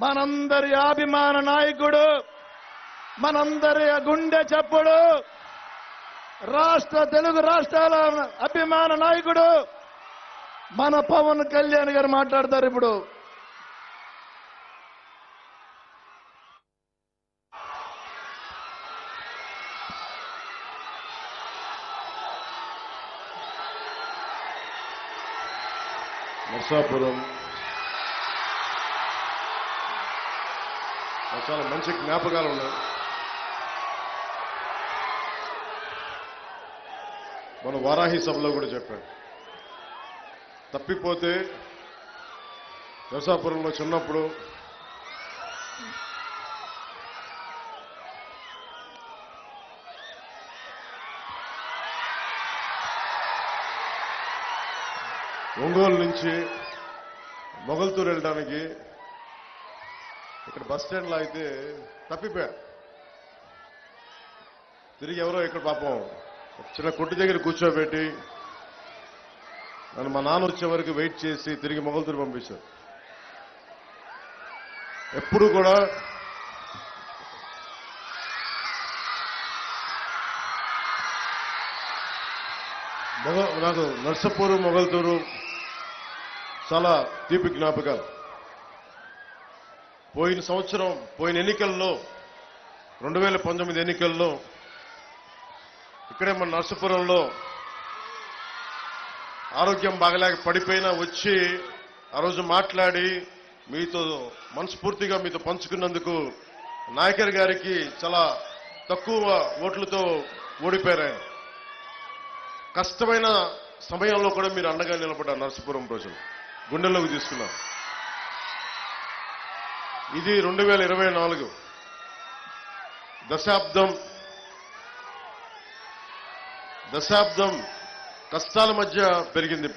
మనందరి అభిమాన నాయకుడు మనందరి గుండె చప్పుడు రాష్ట్ర తెలుగు రాష్ట్రాల అభిమాన నాయకుడు మన పవన్ కళ్యాణ్ గారు మాట్లాడతారు ఇప్పుడు. నర్సాపురం చాలా మంచి జ్ఞాపకాలు ఉన్నాయి. మన వారాహి సభలో కూడా చెప్పాడు తప్పిపోతే వ్యవసాయపురంలో చిన్నప్పుడు ఒంగోలు నుంచి మొగల్తూరు వెళ్ళడానికి ఇక్కడ బస్ స్టాండ్లో అయితే తప్పిపోయా. తిరిగి ఎవరో ఇక్కడ పాపం చిన్న కొట్టు దగ్గర కూర్చోబెట్టి నన్ను మా నాన్న వచ్చే వరకు వెయిట్ చేసి తిరిగి మొగల్తూరు పంపించారు. ఎప్పుడు కూడా మొగ నాకు నర్సపూరు మొగల్తూరు చాలా తీపి జ్ఞాపకాలు. పోయిన సంవత్సరం పోయిన ఎన్నికల్లో రెండు వేల పంతొమ్మిది ఎన్నికల్లో ఇక్కడే మన నర్సపురంలో ఆరోగ్యం బాగలేక పడిపోయినా వచ్చి ఆ రోజు మాట్లాడి మీతో మనస్ఫూర్తిగా మీతో పంచుకున్నందుకు నాయకర్ గారికి చాలా తక్కువ ఓట్లతో ఓడిపోయారు ఆయన. కష్టమైన సమయంలో కూడా మీరు అండగా నిలబడ్డారు నర్సపురం ప్రజలు. గుండెల్లోకి తీసుకున్నారు. ఇది రెండు వేల ఇరవై నాలుగు. దశాబ్దం. దశాబ్దం కష్టాల మధ్య పెరిగింది